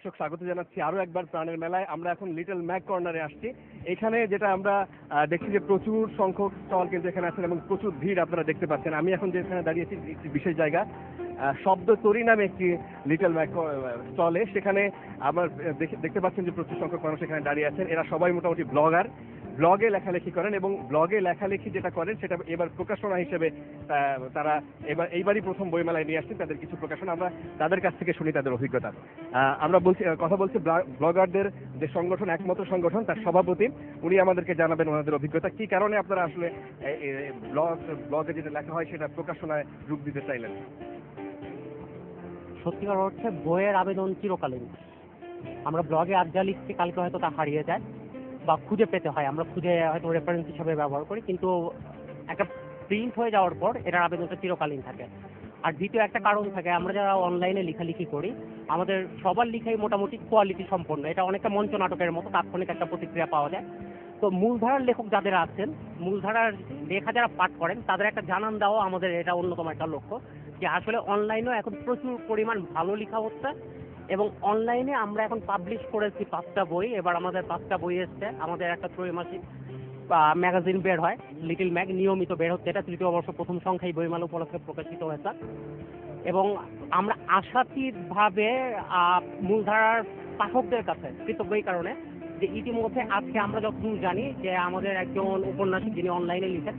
দর্শক, স্বাগত জানাচ্ছি আরও একবার প্রাণের মেলায়। আমরা এখন লিটল ম্যাক কর্নারে আসছি। এখানে যেটা আমরা দেখছি যে প্রচুর সংখ্যক স্টল কিন্তু এখানে আছেন এবং প্রচুর ভিড় আপনারা দেখতে পাচ্ছেন। আমি এখন যেখানে দাঁড়িয়েছি একটি বিশেষ জায়গা শব্দ তরি নামে একটি লিটল ম্যাক স্টলে। সেখানে আমার দেখে- দেখতে পাচ্ছেন যে প্রচুর সংখ্যক মানুষ এখানে দাঁড়িয়ে আছেন। এরা সবাই মোটামুটি ব্লগার ব্লগে লেখালেখি করেন এবং ব্লগে লেখালেখি যেটা করেন সেটা এবার প্রকাশনা হিসেবে তারা এবার, এইবারই প্রথম বইমেলায় নিয়ে আসছেন, তাদের কিছু প্রকাশনা আমরা তাদের কাছ থেকে শুনি, তাদের অভিজ্ঞতা। আমরা বলছি কথা বলছি ব্লা- ব্লগারদের যে সংগঠন, একমাত্র সংগঠন, তার সভাপতি, উনি আমাদেরকে জানাবেন ওনাদের অভিজ্ঞতা। কি কারণে আপনারা আসলে ব্লগ, ব্লগে যেটা লেখা হয় সেটা প্রকাশনায় রূপ দিতে চাইলেন? সত্যিকার হচ্ছে বইয়ের আবেদন চিরকালীন। আমরা ব্লগে আজ যা লিখছি, কালকে হয়তো তা হারিয়ে যায়। বা খুঁজে পেতে হয়। আমরা খুঁজে হয়তো রেফারেন্স হিসাবে ব্যবহার করি, কিন্তু একটা প্রিন্ট হয়ে যাওয়ার পর এটার আবেদনটা চিরকালীন থাকে। আর দ্বিতীয় একটা কারণ থাকে, আমরা যারা অনলাইনে লেখালেখি করি, আমাদের সবার লিখাই মোটামুটি কোয়ালিটি সম্পন্ন। এটা অনেকটা মঞ্চ নাটকের মতো, তাৎক্ষণিক একটা প্রতিক্রিয়া পাওয়া যায়। তো মূলধারার লেখক যাদের আছেন, মূলধারার লেখা যারা পাঠ করেন, তাদের একটা জানান দেওয়া আমাদের এটা অন্যতম একটা লক্ষ্য, যে আসলে অনলাইনেও এখন প্রচুর পরিমাণ ভালো লেখা হচ্ছে। এবং অনলাইনে আমরা এখন পাবলিশ করেছি পাঁচটা বই। এবার আমাদের পাঁচটা বই এসছে। আমাদের একটা ত্রৈমাসিক ম্যাগাজিন বের হয় লিটিল ম্যাগ নিয়মিত বের হচ্ছে। এটা তৃতীয় বর্ষ প্রথম সংখ্যায় বইমেলা উপলক্ষে প্রকাশিত হয়েছে। এবং আমরা আশাতীতভাবে মূলধারার পাঠকদের কাছে কৃতজ্ঞ এই কারণে যে ইতিমধ্যে আজকে আমরা যখন জানি যে আমাদের একজন উপন্যাসিক যিনি অনলাইনে লিখেন,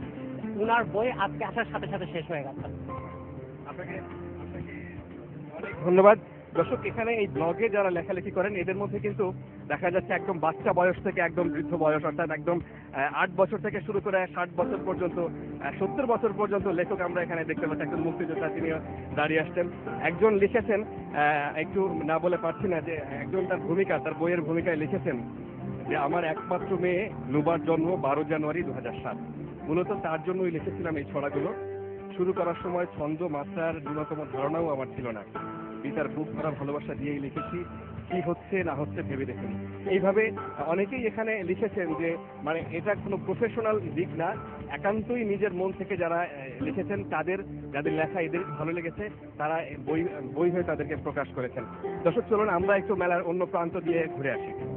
উনার বই আজকে আসার সাথে সাথে শেষ হয়ে গেছে। ধন্যবাদ। দর্শক, এখানে এই ব্লগে যারা লেখালেখি করেন, এদের মধ্যে কিন্তু দেখা যাচ্ছে একদম বাচ্চা বয়স থেকে একদম বৃদ্ধ বয়স, অর্থাৎ একদম আট বছর থেকে শুরু করে ষাট বছর পর্যন্ত সত্তর বছর পর্যন্ত লেখক আমরা এখানে দেখতে পাচ্ছি। একজন মুক্তিযোদ্ধা তিনি দাঁড়িয়ে আসছেন। একজন লিখেছেন একটু না বলে পারছি না যে একজন তার ভূমিকা, তার বইয়ের ভূমিকায় লিখেছেন যে, আমার একমাত্র মেয়ে নুবার জন্ম বারো জানুয়ারি দু হাজার সাত। মূলত তার জন্যই লিখেছিলাম এই ছড়াগুলো। শুরু করার সময় ছন্দ, মাত্রার ন্যূনতম ধারণাও আমার ছিল না। পিতার বুক ভরা ভালোবাসা দিয়েই লিখেছি, কি হচ্ছে না হচ্ছে ভেবে দেখুন। এইভাবে অনেকেই এখানে লিখেছেন যে মানে এটা কোনো প্রফেশনাল দিক না, একান্তই নিজের মন থেকে যারা লিখেছেন, তাদের, যাদের লেখা এদের ভালো লেগেছে, তারা বই বই হয়ে তাদেরকে প্রকাশ করেছেন। দর্শক, চলুন আমরা একটু মেলার অন্য প্রান্ত দিয়ে ঘুরে আসি।